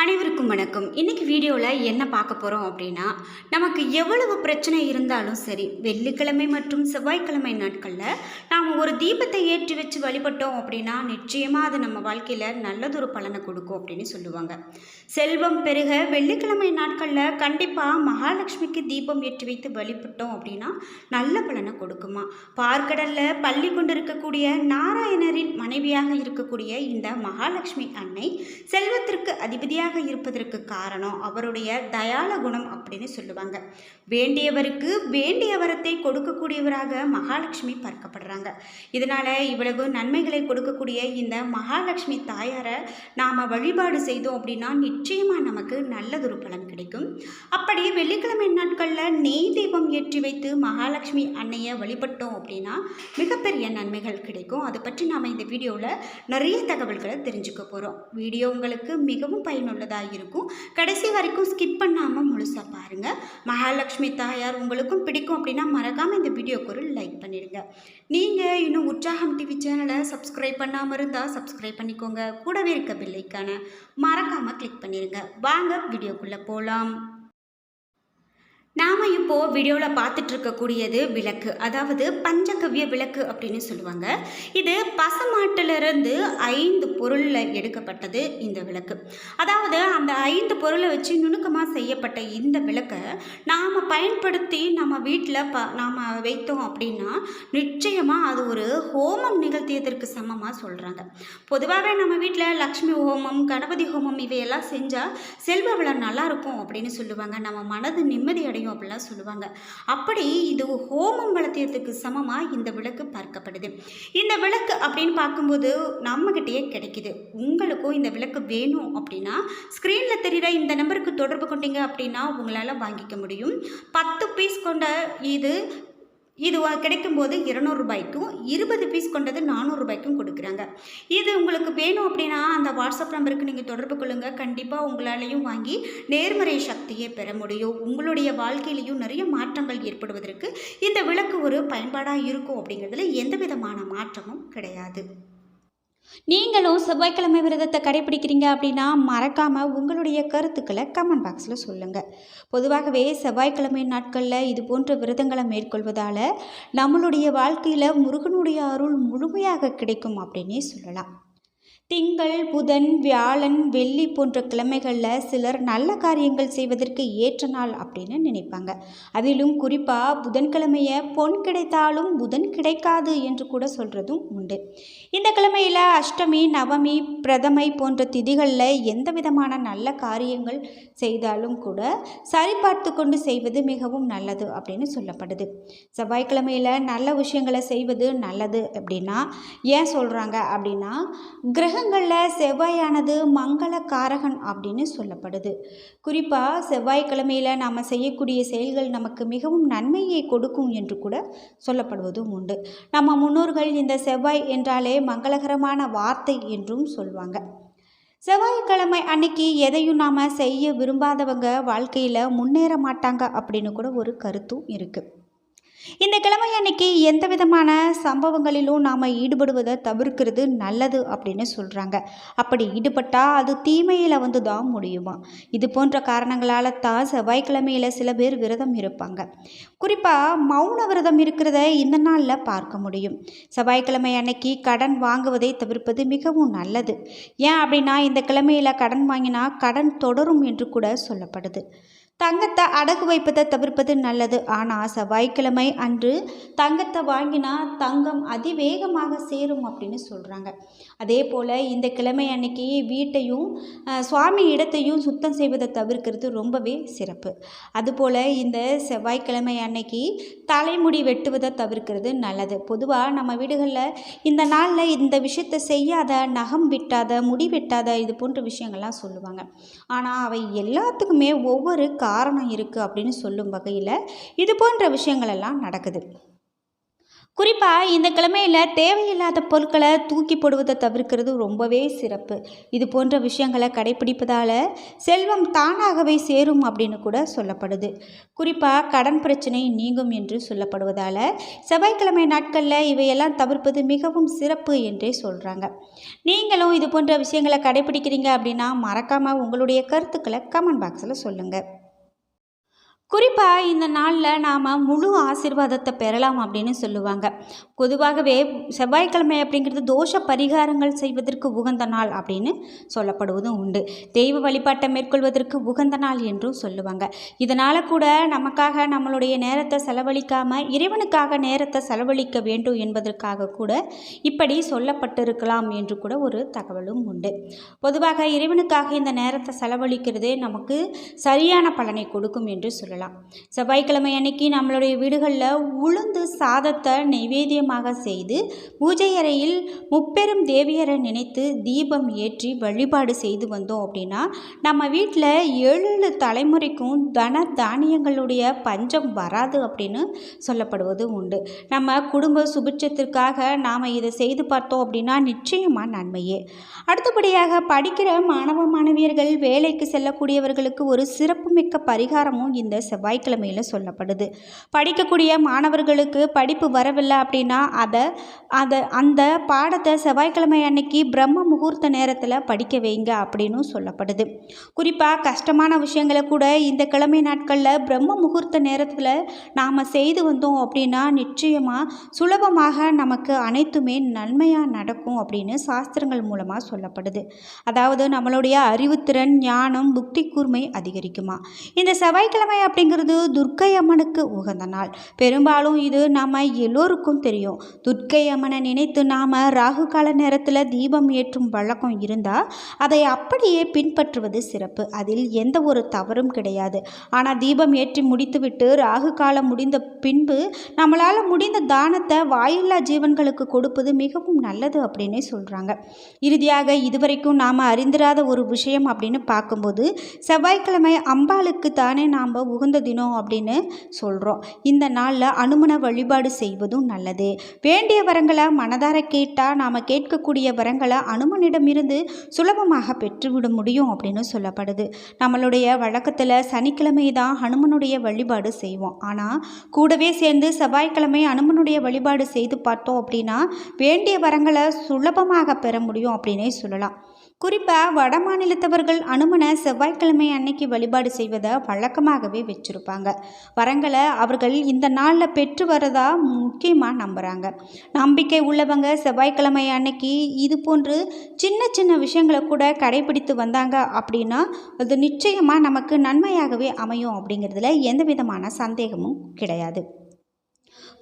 அனைவருக்கும் வணக்கம். இன்னைக்கு வீடியோவில் என்ன பார்க்க போகிறோம் அப்படின்னா நமக்கு எவ்வளவு பிரச்சனை இருந்தாலும் சரி வெள்ளிக்கிழமை மற்றும் செவ்வாய்க்கிழமை நாட்களில் நாம் ஒரு தீபத்தை ஏற்றி வச்சு வழிபட்டோம் அப்படின்னா நிச்சயமாக அது நம்ம வாழ்க்கையில் நல்லதொரு பலனை கொடுக்கும் அப்படின்னு சொல்லுவாங்க. செல்வம் பெருக வெள்ளிக்கிழமை நாட்களில் கண்டிப்பாக மகாலட்சுமிக்கு தீபம் ஏற்றி வைத்து வழிபட்டோம் அப்படின்னா நல்ல பலனை கொடுக்குமா? பார்க்கடலில் பள்ளி கொண்டு இருக்கக்கூடிய நாராயணரின் மனைவியாக இருக்கக்கூடிய இந்த மகாலட்சுமி அன்னை செல்வத்திற்கு அதிபதியாக இருப்பதற்கு காரணம் அவருடைய தயால குணம் அப்படின்னு சொல்லுவாங்க. வேண்டியவருக்கு வேண்டிய வரத்தை கொடுக்கக்கூடியவராக மகாலட்சுமி பார்க்கப்படுறாங்க. இதனால இவ்வளவு நன்மைகளை கொடுக்கக்கூடிய இந்த மகாலட்சுமி தாயாரை நாம் வழிபாடு செய்தோம் அப்படின்னா நிச்சயமாக நமக்கு நல்லதொரு பலன் கிடைக்கும். அப்படி வெள்ளிக்கிழமை நாட்களில் நெய் தீபம் ஏற்றி வைத்து மகாலட்சுமி அன்னையை வழிபட்டோம் அப்படின்னா மிகப்பெரிய நன்மைகள் கிடைக்கும். அதை பற்றி நாம் இந்த வீடியோவில் நிறைய தகவல்களை தெரிஞ்சுக்க போகிறோம் வீடியோ உங்களுக்கு மிகவும் பயனுள்ளதாக இருக்கும் கடைசி வரைக்கும் ஸ்கிப் பண்ணாமல் முழுசாக பாருங்கள் மகாலட்சுமி தாயார் உங்களுக்கும் பிடிக்கும் அப்படின்னா மறக்காமல் இந்த வீடியோக்கு ஒரு லைக் பண்ணிடுங்க. நீங்கள் இன்னும் உற்சாகம் டிவி சேனலை சப்ஸ்கிரைப் பண்ணாமல் இருந்தால் சப்ஸ்கிரைப் பண்ணிக்கோங்க. கூடவே இருக்க பில்லைக்கான மறக்காமல் கிளிக் பண்ணிடுங்க வாங்க வீடியோக்குள்ளே போகலாம் நாம் இப்போது வீடியோவில் பார்த்துட்டு இருக்கக்கூடியது விளக்கு அதாவது பஞ்சகவ்ய விளக்கு அப்படின்னு சொல்லுவாங்க. இது பசுமாட்டிலிருந்து ஐந்து பொருளில் எடுக்கப்பட்டது இந்த விளக்கு. அதாவது அந்த ஐந்து பொருளை வச்சு நுணுக்கமாக செய்யப்பட்ட இந்த விளக்கை நாம் பயன்படுத்தி நம்ம வீட்டில் ப நாம் வைத்தோம் அப்படின்னா நிச்சயமாக அது ஒரு ஹோமம் நிகழ்த்தியதற்கு சமமாக சொல்கிறாங்க பொதுவாகவே நம்ம வீட்டில் லக்ஷ்மி ஹோமம் கணபதி ஹோமம் இவையெல்லாம் செஞ்சால் செல்வ விழா நல்லாயிருக்கும் அப்படின்னு சொல்லுவாங்க. நம்ம மனது நிம்மதி அடையும் அப்படிலாம் சொல்லுவாங்க. அப்படி இது ஹோமம் வளர்த்தியத்துக்கு சமமாக இந்த விளக்கு பார்க்கப்படுது. இந்த விளக்கு அப்படின்னு பார்க்கும்போது நம்மகிட்டயே கிடைக்குது. உங்களுக்கும் இந்த விளக்கு வேணும் அப்படின்னா ஸ்க்ரீனில் தெரிகிற இந்த நம்பருக்கு தொடர்பு கொண்டீங்க அப்படின்னா உங்களால் வாங்கிக்க முடியும். பத்து பீஸ் கொண்ட இது இது கிடைக்கும்போது இரநூறுபாய்க்கும் இருபது பீஸ் கொண்டது நானூறுரூபாய்க்கும் கொடுக்குறாங்க. இது உங்களுக்கு வேணும் அப்படின்னா அந்த வாட்ஸ்அப் நம்பருக்கு நீங்கள் தொடர்பு கொள்ளுங்கள் கண்டிப்பாக உங்களாலையும் வாங்கி நேர்மறை சக்தியை பெற முடியும். உங்களுடைய வாழ்க்கையிலையும் நிறைய மாற்றங்கள் ஏற்படுவதற்கு இந்த விளக்கு ஒரு பயன்பாடாக இருக்கும் அப்படிங்கிறதுல எந்த விதமான மாற்றமும் கிடையாது. நீங்களும் செவ்வாய்க்கிழமை விரதத்தை கடைபிடிக்கிறீங்க அப்படின்னா மறக்காமல் உங்களுடைய கருத்துக்களை கமெண்ட் பாக்ஸில் சொல்லுங்கள் பொதுவாகவே செவ்வாய்க்கிழமை நாட்களில் இது போன்ற விரதங்களை மேற்கொள்வதால் நம்மளுடைய வாழ்க்கையில் முருகனுடைய அருள் முழுமையாக கிடைக்கும் அப்படின்னே சொல்லலாம். திங்கள் புதன் வியாழன் வெள்ளி போன்ற கிழமைகளில் சிலர் நல்ல காரியங்கள் செய்வதற்கு ஏற்ற நாள் அப்படின்னு நினைப்பாங்க. அதிலும் குறிப்பாக புதன்கிழமையை பொன் கிடைத்தாலும் புதன் கிடைக்காது என்று கூட சொல்கிறதும் உண்டு. இந்த கிழமையில் அஷ்டமி நவமி பிரதமை போன்ற திதிகளில் எந்த விதமான நல்ல காரியங்கள் செய்தாலும் கூட சரிபார்த்து கொண்டு செய்வது மிகவும் நல்லது அப்படின்னு சொல்லப்படுது. செவ்வாய்க்கிழமையில் நல்ல விஷயங்களை செய்வது நல்லது அப்படின்னா ஏன் சொல்கிறாங்க அப்படின்னா கிரகங்களில் செவ்வாயானது மங்கள காரகன் அப்படின்னு சொல்லப்படுது. குறிப்பாக செவ்வாய்க்கிழமையில் நாம் செய்யக்கூடிய செயல்கள் நமக்கு மிகவும் நன்மையை கொடுக்கும் என்று கூட சொல்லப்படுவதும் உண்டு. நம்ம முன்னோர்கள் இந்த செவ்வாய் என்றாலே மங்களகரமான வார்த்தை என்றும் சொல்வாங்க. செவ்வாய்க்கிழமை அன்னைக்கு எதையும் நாம் செய்ய விரும்பாதவங்க வாழ்க்கையில் முன்னேற மாட்டாங்க அப்படின்னு கூட ஒரு கருத்தும் இருக்குது இந்த கிழமை அன்னைக்கு எந்த விதமான சம்பவங்களிலும் நாம் ஈடுபடுவதை தவிர்க்கிறது நல்லது அப்படின்னு சொல்கிறாங்க அப்படி ஈடுபட்டால் அது தீமையில் வந்து தான் முடியுமா? இது போன்ற காரணங்களால் தான் செவ்வாய்க்கிழமையில் சில பேர் விரதம் இருப்பாங்க. குறிப்பாக மௌன விரதம் இருக்கிறத இந்த நாளில் பார்க்க முடியும். செவ்வாய்க்கிழமை அன்னைக்கு கடன் வாங்குவதை தவிர்ப்பது மிகவும் நல்லது. ஏன் அப்படின்னா இந்த கிழமையில் கடன் வாங்கினா கடன் தொடரும் என்று கூட சொல்லப்படுது. தங்கத்தை அடகு வைப்பதை தவிர்ப்பது நல்லது. ஆனால் செவ்வாய்க்கிழமை அன்று தங்கத்தை வாங்கினா தங்கம் அதிவேகமாக சேரும் அப்படின்னு சொல்கிறாங்க அதே போல் இந்த கிழமை அன்னைக்கு வீட்டையும் சுவாமி இடத்தையும் சுத்தம் செய்வதை தவிர்க்கிறது ரொம்பவே சிறப்பு. அதுபோல் இந்த செவ்வாய்க்கிழமை அன்னைக்கு தலைமுடி வெட்டுவதை தவிர்க்கிறது நல்லது. பொதுவாக நம்ம வீடுகளில் இந்த நாளில் இந்த விஷயத்தை செய்யாத நகம் விட்டாத முடி வெட்டாத இது போன்ற விஷயங்கள்லாம் சொல்லுவாங்க. ஆனால் அவை எல்லாத்துக்குமே ஒவ்வொரு காரணம் இருக்குது அப்படின்னு சொல்லும் வகையில் இது போன்ற விஷயங்களெல்லாம் நடக்குது. குறிப்பாக இந்த கிழமையில் தேவையில்லாத பொருட்களை தூக்கி போடுவதை தவிர்க்கிறது ரொம்பவே சிறப்பு. இது போன்ற விஷயங்களை கடைப்பிடிப்பதால் செல்வம் தானாகவே சேரும் அப்படின்னு கூட சொல்லப்படுது. குறிப்பாக கடன் பிரச்சனை நீங்கும் என்று சொல்லப்படுவதால் செவ்வாய்க்கிழமை நாட்களில் இவையெல்லாம் தவிர்ப்பது மிகவும் சிறப்பு என்றே சொல்கிறாங்க நீங்களும் இது போன்ற விஷயங்களை கடைப்பிடிக்கிறீங்க அப்படின்னா மறக்காமல் உங்களுடைய கருத்துக்களை கமெண்ட் பாக்ஸில் சொல்லுங்கள் குறிப்பாக இந்த நாளில் நாம் முழு ஆசிர்வாதத்தை பெறலாம் அப்படின்னு சொல்லுவாங்க. பொதுவாகவே செவ்வாய்க்கிழமை அப்படிங்கிறது தோஷ பரிகாரங்கள் செய்வதற்கு உகந்த நாள் அப்படின்னு சொல்லப்படுவதும் உண்டு. தெய்வ வழிபாட்டை மேற்கொள்வதற்கு உகந்த நாள் என்றும் சொல்லுவாங்க. இதனால் கூட நமக்காக நம்மளுடைய நேரத்தை செலவழிக்காமல் இறைவனுக்காக நேரத்தை செலவழிக்க வேண்டும் என்பதற்காக கூட இப்படி சொல்லப்பட்டிருக்கலாம் என்று கூட ஒரு தகவலும் உண்டு. பொதுவாக இறைவனுக்காக இந்த நேரத்தை செலவழிக்கிறதே நமக்கு சரியான பலனை கொடுக்கும் என்று சொல்லலாம். செவ்வாய்க்கிழமை அன்னைக்கு நம்மளுடைய வீடுகளில் உளுந்து சாதத்தை நைவேத்தியமாக செய்து பூஜை அறையில் முப்பெரும் தேவியரை நினைத்து தீபம் ஏற்றி வழிபாடு செய்து வந்தோம் அப்படின்னா நம்ம வீட்டில் ஏழு ஏழு தலைமுறைக்கும் தன தானியங்களுடைய பஞ்சம் வராது அப்படின்னு சொல்லப்படுவது உண்டு. நம்ம குடும்ப சுபிட்சத்திற்காக நாம் இதை செய்து பார்த்தோம் அப்படின்னா நிச்சயமாக நன்மையே. அடுத்தபடியாக படிக்கிற மாணவ மாணவியர்கள் வேலைக்கு செல்லக்கூடியவர்களுக்கு ஒரு சிறப்புமிக்க பரிகாரமும் இந்த செவ்வாய்க்கிழமையில் சொல்லப்படுது. படிக்கக்கூடிய மாணவர்களுக்கு படிப்பு வரவில்லை அப்படின்னா அதை அதை அந்த பாடத்தை செவ்வாய்க்கிழமை அன்னைக்கு பிரம்ம முகூர்த்த நேரத்தில் படிக்க வைங்க அப்படின்னு சொல்லப்படுது. குறிப்பாக கஷ்டமான விஷயங்களை கூட இந்த கிழமை நாட்களில் பிரம்ம முகூர்த்த நேரத்தில் நாம் செய்து வந்தோம் அப்படின்னா நிச்சயமாக சுலபமாக நமக்கு அனைத்துமே நன்மையாக நடக்கும் அப்படின்னு சாஸ்திரங்கள் மூலமாக சொல்லப்படுது. அதாவது நம்மளுடைய அறிவுத்திறன் ஞானம் புக்தி கூர்மை அதிகரிக்குமா. இந்த செவ்வாய்க்கிழமை அப்படிங்கிறது துர்க்கை அம்மனுக்கு உகந்த நாள். பெரும்பாலும் இது நம்ம எல்லோருக்கும் தெரியும். துர்க்கை அம்மனை நினைத்து நாம் ராகு கால நேரத்தில் தீபம் ஏற்றும் வழக்கம் இருந்தால் அதை அப்படியே பின்பற்றுவது சிறப்பு. அதில் எந்த ஒரு தவறும் கிடையாது. ஆனால் தீபம் ஏற்றி முடித்துவிட்டு ராகு காலம் முடிந்த பின்பு நம்மளால் முடிந்த தானத்தை வாயில்லா ஜீவன்களுக்கு கொடுப்பது மிகவும் நல்லது அப்படின்னே சொல்கிறாங்க இறுதியாக இதுவரைக்கும் நாம் அறிந்திராத ஒரு விஷயம் அப்படின்னு பார்க்கும்போது செவ்வாய்க்கிழமை அம்பாளுக்கு தானே நாம் உகந்த தினம் அப்படின்னு சொல்கிறோம் இந்த நாளில் அனுமன வழிபாடு செய்வதும் நல்லது. வேண்டிய வரங்களை மனதார கேட்டால் நாம் கேட்கக்கூடிய வரங்களை அனுமனிடமிருந்து சுலபமாக பெற்றுவிட முடியும் அப்படின்னு சொல்லப்படுது. நம்மளுடைய வழக்கத்தில் சனிக்கிழமை தான் ஹனுமனுடைய வழிபாடு செய்வோம். ஆனால் கூடவே சேர்ந்து செவ்வாய்க்கிழமை அனுமனுடைய வழிபாடு செய்து பார்த்தோம் அப்படின்னா வேண்டிய வரங்களை சுலபமாக பெற முடியும் அப்படின்னே சொல்லலாம். குறிப்பாக வட மாநிலத்தவர்கள் அனுமனை செவ்வாய்க்கிழமை அன்னைக்கு வழிபாடு செய்வதை வழக்கமாகவே வச்சுருப்பாங்க. வரங்களை அவர்கள் இந்த நாளில் பெற்று வரதா முக்கியமாக நம்புகிறாங்க நம்பிக்கை உள்ளவங்க செவ்வாய்க்கிழமை அன்னைக்கு இது போன்று சின்ன சின்ன விஷயங்களை கூட கடைபிடித்து வந்தாங்க அப்படின்னா அது நிச்சயமாக நமக்கு நன்மையாகவே அமையும் அப்படிங்கிறதுல எந்த விதமான சந்தேகமும் கிடையாது.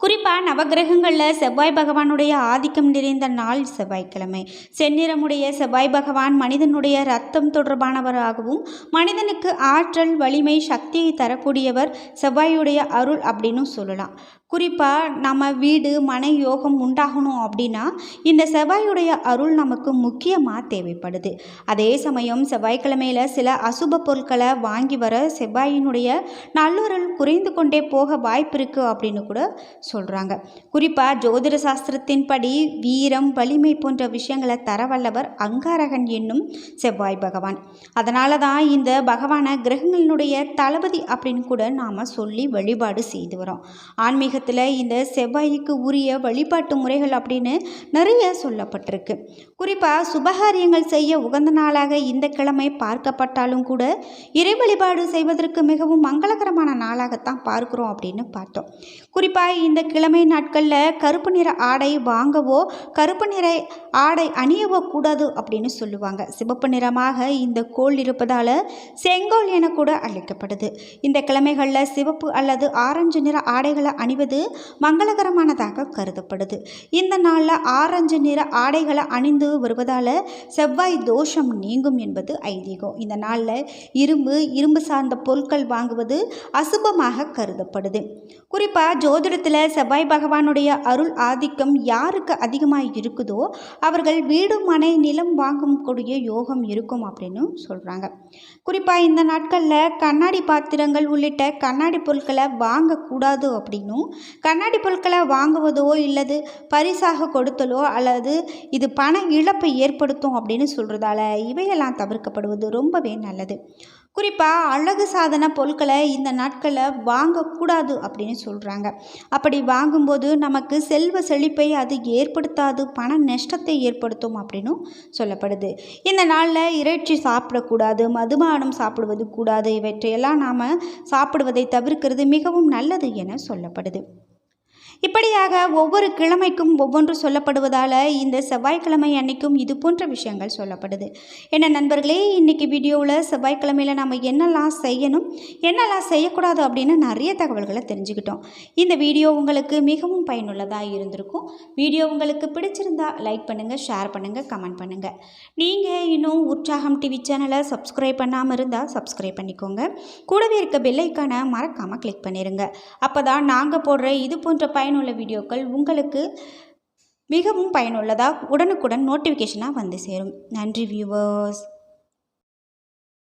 குறிப்பாக நவகிரகங்களில் செவ்வாய் பகவானுடைய ஆதிக்கம் நிறைந்த நாள் செவ்வாய்க்கிழமை. செந்நிறமுடைய செவ்வாய் பகவான் மனிதனுடைய ரத்தம் தொடர்பானவராகவும் மனிதனுக்கு ஆற்றல் வலிமை சக்தியை தரக்கூடியவர் செவ்வாயுடைய அருள் அப்படின்னு சொல்லலாம். குறிப்பாக நம்ம வீடு மன யோகம் உண்டாகணும் அப்படின்னா இந்த செவ்வாயுடைய அருள் நமக்கு முக்கியமாக தேவைப்படுது. அதே சமயம் செவ்வாய்க்கிழமையில் சில அசுப பொருட்களை வாங்கி வர செவ்வாயினுடைய நல்லுறல் குறைந்து கொண்டே போக வாய்ப்பு இருக்குது அப்படின்னு கூட சொல்கிறாங்க குறிப்பாக ஜோதிட சாஸ்திரத்தின்படி வீரம் வலிமை போன்ற விஷயங்களை தரவல்லவர் அங்காரகன் என்னும் செவ்வாய் பகவான். அதனால தான் இந்த பகவானை கிரகங்களினுடைய தளபதி அப்படின்னு கூட நாம் சொல்லி வழிபாடு செய்து வரோம் ஆன்மீகத்தில் இந்த செவ்வாய்க்கு உரிய வழிபாட்டு முறைகள் அப்படின்னு நிறைய சொல்லப்பட்டிருக்கு. குறிப்பாக சுபகாரியங்கள் செய்ய உகந்த நாளாக இந்த கிழமை பார்க்கப்பட்டாலும் கூட இறை வழிபாடு செய்வதற்கு மிகவும் மங்களகரமான நாளாகத்தான் பார்க்குறோம் அப்படின்னு பார்த்தோம். குறிப்பாக இந்த இந்த கிழமை நாட்களில் கருப்பு நிற ஆடை வாங்கவோ கருப்பு நிற ஆடை அணியவோ கூடாது அப்படின்னு சொல்லுவாங்க. சிவப்பு நிறமாக இந்த கோல் இருப்பதால் செங்கோல் என கூட அழைக்கப்படுது. இந்த கிழமைகளில் சிவப்பு அல்லது ஆரஞ்சு நிற ஆடைகளை அணிவது மங்களகரமானதாக கருதப்படுது. இந்த நாளில் ஆரஞ்சு நிற ஆடைகளை அணிந்து வருவதால் செவ்வாய் தோஷம் நீங்கும் என்பது ஐதீகம். இந்த நாளில் இரும்பு இரும்பு சார்ந்த பொருட்கள் வாங்குவது அசுபமாக கருதப்படுது. குறிப்பாக ஜோதிடத்தில் செவ்வாய் பகவானுடைய அருள் ஆதிக்கம் யாருக்கு அதிகமாக இருக்குதோ அவர்கள் வீடு மனை நிலம் வாங்கக்கூடிய யோகம் இருக்கும் அப்படின்னு சொல்கிறாங்க குறிப்பாக இந்த நாட்களில் கண்ணாடி பாத்திரங்கள் உள்ளிட்ட கண்ணாடி பொருட்களை வாங்கக்கூடாது அப்படின்னும் கண்ணாடி பொருட்களை வாங்குவதோ இல்லது பரிசாக கொடுத்தலோ அல்லது இது பண இழப்பை ஏற்படுத்தும் அப்படின்னு சொல்கிறதால இவையெல்லாம் தவிர்க்கப்படுவது ரொம்பவே நல்லது. குறிப்பாக அழகு சாதன பொருட்களை இந்த நாட்களில் வாங்கக்கூடாது அப்படின்னு சொல்கிறாங்க அப்படி வாங்கும்போது நமக்கு செல்வ செழிப்பை அது ஏற்படுத்தாது பண நஷ்டத்தை ஏற்படுத்தும் அப்படின்னும் சொல்லப்படுது. இந்த நாளில் இறைச்சி சாப்பிடக்கூடாது மதுபானம் சாப்பிடுவது கூடாது இவற்றையெல்லாம் நாம் சாப்பிடுவதை தவிர்க்கிறது மிகவும் நல்லது என சொல்லப்படுது. இப்படியாக ஒவ்வொரு கிழமைக்கும் ஒவ்வொன்று சொல்லப்படுவதால் இந்த செவ்வாய்க்கிழமை அன்னைக்கும் இது போன்ற விஷயங்கள் சொல்லப்படுது. என்ன நண்பர்களே இன்றைக்கி வீடியோவில் செவ்வாய்க்கிழமையில் நம்ம என்னெல்லாம் செய்யணும் என்னெல்லாம் செய்யக்கூடாது அப்படின்னு நிறைய தகவல்களை தெரிஞ்சுக்கிட்டோம். இந்த வீடியோ உங்களுக்கு மிகவும் பயனுள்ளதாக இருந்திருக்கும். வீடியோ உங்களுக்கு பிடிச்சிருந்தா லைக் பண்ணுங்கள் ஷேர் பண்ணுங்கள் கமெண்ட் பண்ணுங்கள் நீங்கள் இன்னும் உற்சாகம் டிவி சேனலை சப்ஸ்கிரைப் பண்ணாமல் இருந்தால் சப்ஸ்கிரைப் பண்ணிக்கோங்க. கூடவே இருக்க பெல்லைக்கான மறக்காமல் கிளிக் பண்ணிடுங்க அப்போ தான் நாங்கள் போடுற இது போன்ற பயன் பயனுள்ள வீடியோக்கள் உங்களுக்கு மிகவும் பயனுள்ளதாக உடனுக்குடன் நோட்டிஃபிகேஷனாக வந்து சேரும். நன்றி வியூவர்ஸ்